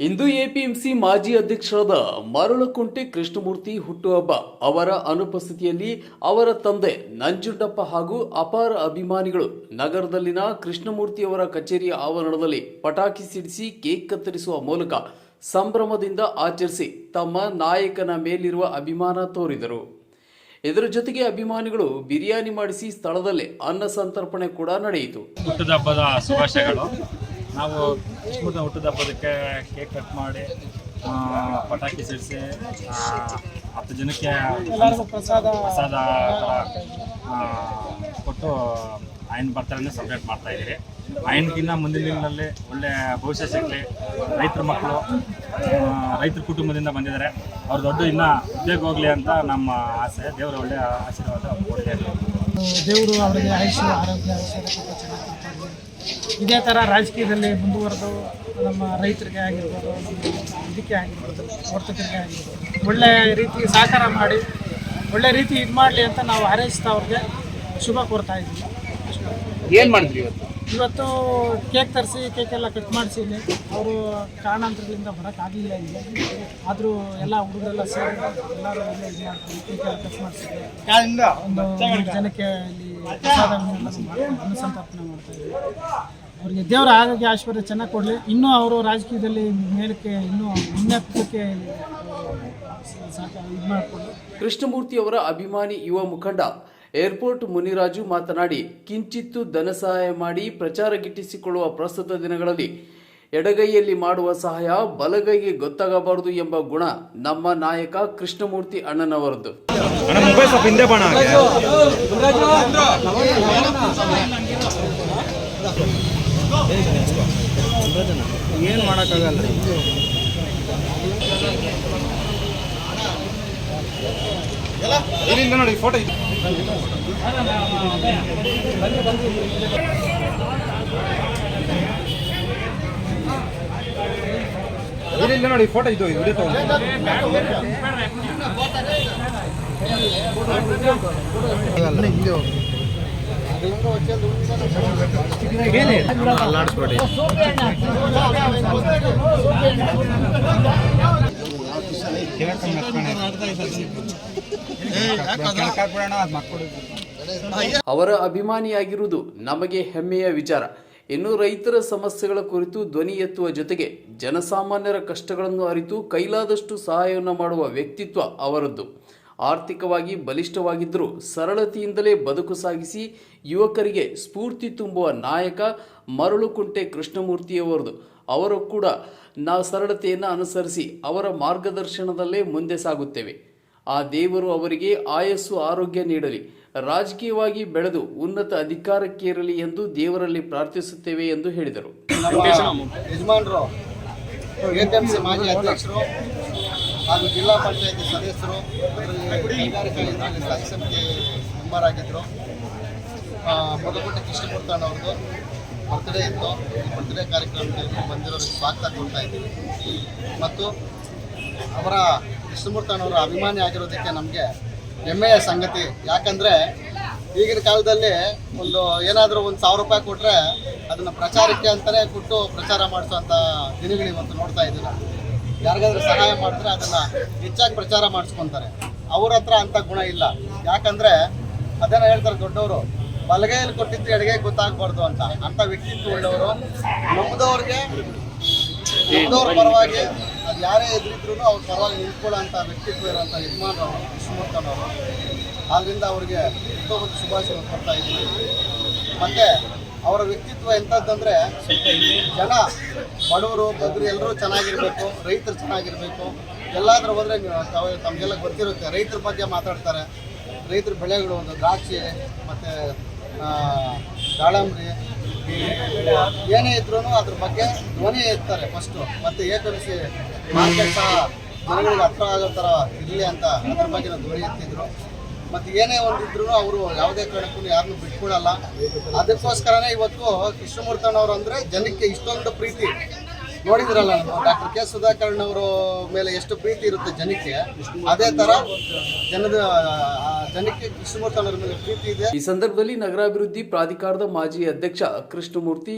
ಇಂದು APMC ಮಾಜಿ ಅಧ್ಯಕ್ಷರಾದ ಮರುಳಕುಂಟೆ ಕೃಷ್ಣಮೂರ್ತಿ ಹುಟ್ಟುಹಬ್ಬ ಅವರ ಅನುಪಸ್ಥಿತಿಯಲ್ಲಿ ಅವರ ತಂದೆ ನಂಜುಂಡಪ್ಪ ಹಾಗೂ ಅಪಾರ ಅಭಿಮಾನಿಗಳು ನಗರದಲ್ಲಿನ ಕೃಷ್ಣಮೂರ್ತಿಯವರ ಕಚೇರಿಯ ಆವರಣದಲ್ಲಿ ಪಟಾಕಿ ಸಿಡಿಸಿ ಕೇಕ್ ಕತ್ತರಿಸುವ ಮೂಲಕ ಸಂಭ್ರಮದಿಂದ ಆಚರಿಸಿ ತಮ್ಮ ನಾಯಕನ ಮೇಲಿರುವ ಅಭಿಮಾನ ತೋರಿದರು. ಇದರ ಜೊತೆಗೆ ಅಭಿಮಾನಿಗಳು ಬಿರಿಯಾನಿ ಮಾಡಿಸಿ ಸ್ಥಳದಲ್ಲೇ ಅನ್ನ ಸಂತರ್ಪಣೆ ಕೂಡ ನಡೆಯಿತು. ಹುಟ್ಟದ ಹಬ್ಬದ ಶುಭಾಶಯಗಳು. ನಾವು ಕೃಷ್ಣಮೂರ್ತಿ ಹುಟ್ಟದ ಹಬ್ಬದಕ್ಕೆ ಕೇಕ್ ಕಟ್ ಮಾಡಿ ಪಟಾಕಿ ಸಿಡಿಸಿ ಹತ್ತು ಜನಕ್ಕೆ ಪ್ರಸಾದ ಪ್ರಸಾದ ಕೊಟ್ಟು ಆಯ್ನ ಬರ್ತಾರೆ ಸೆಲೆಬ್ರೇಟ್ ಮಾಡ್ತಾ ಇದ್ದೀವಿ ಆಯನ್ಗಿನ್ನ ಮುಂದಿನ ದಿನದಲ್ಲಿ ಒಳ್ಳೆ ಭವಿಷ್ಯ ಸಿಗಲಿ. ರೈತರ ಮಕ್ಕಳು ರೈತರ ಕುಟುಂಬದಿಂದ ಬಂದಿದ್ದಾರೆ. ಅವ್ರು ದೊಡ್ಡ ಇನ್ನೂ ಉದ್ಯೋಗ ಹೋಗಲಿ ಅಂತ ನಮ್ಮ ಆಸೆ. ದೇವರ ಒಳ್ಳೆಯ ಆಶೀರ್ವಾದ ಅಂತ. ದೇವರು ಅವರಿಗೆ ಆಯುಷ್ಯ, ಆರೋಗ್ಯ ಇದೇ ಥರ ರಾಜಕೀಯದಲ್ಲಿ ಮುಂದುವರೆದು ನಮ್ಮ ರೈತರಿಗೆ ಆಗಿರ್ಬೋದು ಇದಕ್ಕೆ ಆಗಿರ್ಬೋದು, ವರ್ತಕರಿಗೆ ಆಗಿರ್ಬೋದು, ಒಳ್ಳೆ ರೀತಿ ಸಹಕಾರ ಮಾಡಿ, ಒಳ್ಳೆ ರೀತಿ ಇದು ಮಾಡಲಿ ಅಂತ ನಾವು ಹಾರೈಸ್ತಾ ಅವ್ರಿಗೆ ಶುಭ ಕೋರ್ತಾ ಇದ್ದೀವಿ. ಏನ್ ಮಾಡಿದ್ರಿ ಇವತ್ತು? ಇವತ್ತು ಕೇಕ್ ತರಿಸಿ ಕೇಕ್ ಎಲ್ಲ ಕಟ್ ಮಾಡಿಸಿ. ಇಲ್ಲಿ ಅವರು ಕಾರಣಾಂತರಗಳಿಂದ ಬರೋಕ್ಕಾಗಲಿಲ್ಲ ಇಲ್ಲಿ. ಆದರೂ ಎಲ್ಲ ಹುಡುಗರೆಲ್ಲ ಸೇರಿ ಎಲ್ಲರೂ ಇಲ್ಲೇ ಇದು ಮಾಡ್ಕೊಂಡು ಕೇಕ್ ಎಲ್ಲ ಕಟ್ ಒಂದು ಮೂರು ಜನಕ್ಕೆ ಇಲ್ಲಿ ಮಾಡ್ಕೊಂಡು ಅನ್ನಸಂತರ್ಪಣೆ ಮಾಡ್ತಾ ಇದ್ದೀವಿ ಅವರಿಗೆ ದೇವರ ಆರೋಗ್ಯ ಐಶ್ವರ್ಯ ಚೆನ್ನಾಗಿ ಕೊಡಲಿ. ಇನ್ನೂ ಅವರು ರಾಜಕೀಯದಲ್ಲಿ ಮೇಲಕ್ಕೆ ಇನ್ನೂ ಉನ್ನತಕ್ಕೆ ಇದು ಇದು ಮಾಡಿಕೊಂಡು. ಕೃಷ್ಣಮೂರ್ತಿಯವರ ಅಭಿಮಾನಿ ಯುವ ಮುಖಂಡ ಏರ್ಪೋರ್ಟ್ ಮುನಿರಾಜು ಮಾತನಾಡಿ ಕಿಂಚಿತ್ತು ಧನ ಸಹಾಯ ಮಾಡಿ ಪ್ರಚಾರ ಗಿಟ್ಟಿಸಿಕೊಳ್ಳುವ ಪ್ರಸ್ತುತ ದಿನಗಳಲ್ಲಿ ಎಡಗೈಯಲ್ಲಿ ಮಾಡುವ ಸಹಾಯ ಬಲಗೈಗೆ ಗೊತ್ತಾಗಬಾರದು ಎಂಬ ಗುಣ ನಮ್ಮ ನಾಯಕ ಕೃಷ್ಣಮೂರ್ತಿ ಅಣ್ಣನವರದ್ದು. ಏನು ಮಾಡೋಕ್ಕಾಗಲ್ಲ. ಇಲ್ಲಿಂದ ನೋಡಿ ಫೋಟೋ ಇದೆ ಇಲ್ಲಿಂದ ನೋಡಿ ಫೋಟೋ ಇದು ವಿಡಿಯೋ ತಗೊಂಡು. ಅಲ್ಲಾಡಿಸ್ಬೇಡಿ. ಅವರ ಅಭಿಮಾನಿಯಾಗಿರುವುದು ನಮಗೆ ಹೆಮ್ಮೆಯ ವಿಚಾರ. ಇನ್ನು ರೈತರ ಸಮಸ್ಯೆಗಳ ಕುರಿತು ಧ್ವನಿ ಎತ್ತುವ ಜೊತೆಗೆ ಜನಸಾಮಾನ್ಯರ ಕಷ್ಟಗಳನ್ನು ಅರಿತು ಕೈಲಾದಷ್ಟು ಸಹಾಯವನ್ನು ಮಾಡುವ ವ್ಯಕ್ತಿತ್ವ ಅವರದ್ದು. ಆರ್ಥಿಕವಾಗಿ ಬಲಿಷ್ಠವಾಗಿದ್ದರೂ ಸರಳತೆಯಿಂದಲೇ ಬದುಕು ಸಾಗಿಸಿ ಯುವಕರಿಗೆ ಸ್ಫೂರ್ತಿ ತುಂಬುವ ನಾಯಕ ಮರಳುಕುಂಟೆ ಕೃಷ್ಣಮೂರ್ತಿಯವರದು. ಅವರು ಕೂಡ ನಾವು ಸರಳತೆಯನ್ನು ಅನುಸರಿಸಿ ಅವರ ಮಾರ್ಗದರ್ಶನದಲ್ಲೇ ಮುಂದೆ ಸಾಗುತ್ತೇವೆ. ಆ ದೇವರು ಅವರಿಗೆ ಆಯಸ್ಸು ಆರೋಗ್ಯ ನೀಡಲಿ. ರಾಜಕೀಯವಾಗಿ ಬೆಳೆದು ಉನ್ನತ ಅಧಿಕಾರಕ್ಕೇರಲಿ ಎಂದು ದೇವರಲ್ಲಿ ಪ್ರಾರ್ಥಿಸುತ್ತೇವೆ ಎಂದು ಹೇಳಿದರು. ಯಜಮಾನರು ಮಾಜಿ ಅಧ್ಯಕ್ಷರು ಹಾಗೂ ಜಿಲ್ಲಾ ಪಂಚಾಯತಿ ಸದಸ್ಯರು ಕೈಗಾರಿಕಾ ಸಮಿತಿ ಮೆಂಬರ್ ಆಗಿದ್ದರು ಮೊದಲುಗುಂಟೆ ಕೃಷ್ಣಮೂರ್ತಣ್ಣವ್ರದ್ದು ಬರ್ತ್ಡೇ ಇತ್ತು. ಬರ್ತ್ಡೇ ಕಾರ್ಯಕ್ರಮದಲ್ಲಿ ಬಂದಿರೋದಕ್ಕೆ ಸ್ವಾಗತ ಕೊಡ್ತಾ ಇದ್ದೀವಿ. ಮತ್ತು ಅವರ ಕೃಷ್ಣಮೂರ್ತಣ್ಣವರ ಅಭಿಮಾನಿ ಆಗಿರೋದಕ್ಕೆ ನಮಗೆ ಹೆಮ್ಮೆಯ ಸಂಗತಿ. ಯಾಕಂದರೆ ಈಗಿನ ಕಾಲದಲ್ಲಿ ಒಂದು ಏನಾದರೂ ಒಂದು ಸಾವಿರ ರೂಪಾಯಿ ಕೊಟ್ಟರೆ ಅದನ್ನು ಪ್ರಚಾರಕ್ಕೆ ಅಂತಲೇ ಕೊಟ್ಟು ಪ್ರಚಾರ ಮಾಡಿಸೋಂಥ ದಿನಗಳು ಇವತ್ತು ನೋಡ್ತಾ ಇದ್ದೀವಿ. ಯಾರಿಗಾದ್ರೂ ಸಹಾಯ ಮಾಡಿದ್ರೆ ಅದನ್ನು ಹೆಚ್ಚಾಗಿ ಪ್ರಚಾರ ಮಾಡಿಸ್ಕೊತಾರೆ. ಅವ್ರ ಹತ್ರ ಅಂತ ಗುಣ ಇಲ್ಲ. ಯಾಕಂದ್ರೆ ಅದನ್ನ ಹೇಳ್ತಾರೆ ದೊಡ್ಡವರು, ಬಲಗೈಯಲ್ಲಿ ಕೊಟ್ಟಿದ್ದು ಎಡಗೆ ಗೊತ್ತಾಗಬಾರ್ದು ಅಂತ. ಅಂತ ವ್ಯಕ್ತಿತ್ವ ಉಳ್ಳವರು ನಮ್ಮದವ್ರಿಗೆ ನಮ್ದವ್ರ ಪರವಾಗಿ ಅದು ಯಾರೇ ಎದುರಿದ್ರು ಅವ್ರ ಪರವಾಗಿ ನಿಂತ್ಕೊಳ್ಳೋ ಅಂತ ವ್ಯಕ್ತಿತ್ವ ಇರುವಂಥ ಯಜಮಾನರು ಕೃಷ್ಣಮೂರ್ತನವರು ಆದ್ದರಿಂದ ಅವ್ರಿಗೆ ಹುಟ್ಟುಹಬ್ಬದ ಶುಭಾಶಯ ಕೊಡ್ತಾ ಇದ್ದೀವಿ. ಮತ್ತೆ ಅವರ ವ್ಯಕ್ತಿತ್ವ ಎಂತದ್ದಂದ್ರೆ, ಜನ ಬಡವರು ಬದ್ರು ಎಲ್ಲರೂ ಚೆನ್ನಾಗಿರ್ಬೇಕು, ರೈತರು ಚೆನ್ನಾಗಿರಬೇಕು. ಎಲ್ಲಾದ್ರೂ ಹೋದ್ರೆ ತಮಗೆಲ್ಲ ಗೊತ್ತಿರುತ್ತೆ. ರೈತರ ಬಗ್ಗೆ ಮಾತಾಡ್ತಾರೆ. ರೈತರ ಬೆಳೆಗಳು ಒಂದು ದ್ರಾಕ್ಷಿ, ಮತ್ತು ದಾಳಂಬ್ರಿ ಏನೇ ಇದ್ರೂ ಅದ್ರ ಬಗ್ಗೆ ಧ್ವನಿ ಎತ್ತಾರೆ ಫಸ್ಟು ಮತ್ತು ಏಕರಿಸಿ ಮಾರ್ಕೆಟ್ ಸಹ ಜನಗಳಿಗೆ ಹತ್ರ ಆಗೋ ಥರ ಇರಲಿ ಅಂತ ಅದ್ರ ಬಗ್ಗೆ ಧ್ವನಿ ಎತ್ತಿದ್ರು. ಮತ್ತು ಏನೇ ಒಂದಿದ್ರು ಅವರು ಯಾವುದೇ ಕಾರಣಕ್ಕೂ ಯಾರನ್ನೂ ಬಿಟ್ಕೊಡಲ್ಲ. ಅದಕ್ಕೋಸ್ಕರನೇ ಇವತ್ತು ಕೃಷ್ಣಮೂರ್ತಣ್ಣವ್ರು ಅಂದರೆ ಜನಕ್ಕೆ ಇಷ್ಟೊಂದು ಪ್ರೀತಿ. ನೋಡಿದ್ರಲ್ಲ, ಡಾಕ್ಟರ್ ಕೆ ಸುಧಾಕರ್ಣವರು ಮೇಲೆ ಎಷ್ಟು ಪ್ರೀತಿ ಇರುತ್ತೆ ಜನಕ್ಕೆ, ಅದೇ ತರ ಜನದ ಜನಕ್ಕೆ ಕೃಷ್ಣಮೂರ್ತಿ ಅವರ ಮೇಲೆ ಪ್ರೀತಿ ಇದೆ. ಈ ಸಂದರ್ಭದಲ್ಲಿ ನಗರಾಭಿವೃದ್ಧಿ ಪ್ರಾಧಿಕಾರದ ಮಾಜಿ ಅಧ್ಯಕ್ಷ ಕೃಷ್ಣಮೂರ್ತಿ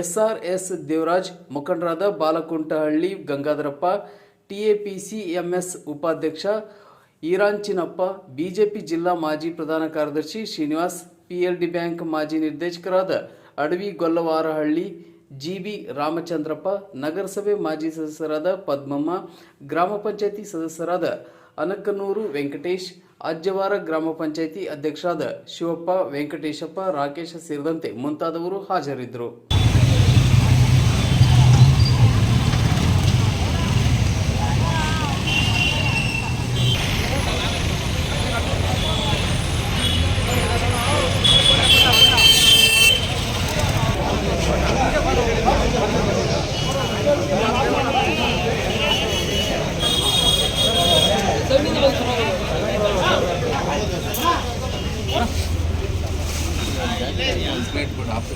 ಎಸ್ಆರ್ಎಸ್ ದೇವರಾಜ್, ಮುಖಂಡರಾದ ಬಾಲಕುಂಟಹಳ್ಳಿ ಗಂಗಾಧರಪ್ಪ, ಟಿಎಪಿಸಿ ಎಂಎಸ್ ಉಪಾಧ್ಯಕ್ಷ ಈರಾಂಚಿನಪ್ಪ, ಬಿಜೆಪಿ ಜಿಲ್ಲಾ ಮಾಜಿ ಪ್ರಧಾನ ಕಾರ್ಯದರ್ಶಿ ಶ್ರೀನಿವಾಸ್, ಪಿಎಲ್ಡಿ ಬ್ಯಾಂಕ್ ಮಾಜಿ ನಿರ್ದೇಶಕರಾದ ಅಡವಿ ಗೊಲ್ಲವಾರಹಳ್ಳಿ ಜಿಬಿ ರಾಮಚಂದ್ರಪ್ಪ, ನಗರಸಭೆ ಮಾಜಿ ಸದಸ್ಯರಾದ ಪದ್ಮಮ್ಮ, ಗ್ರಾಮ ಪಂಚಾಯತಿ ಸದಸ್ಯರಾದ ಅನಕನೂರು ವೆಂಕಟೇಶ್, ಅಜ್ಜವಾರ ಗ್ರಾಮ ಪಂಚಾಯತಿ ಅಧ್ಯಕ್ಷರಾದ ಶಿವಪ್ಪ ವೆಂಕಟೇಶಪ್ಪ, ರಾಕೇಶ ಸೇರಿದಂತೆ ಮುಂತಾದವರು ಹಾಜರಿದ್ದರು. वेट गुड आपसे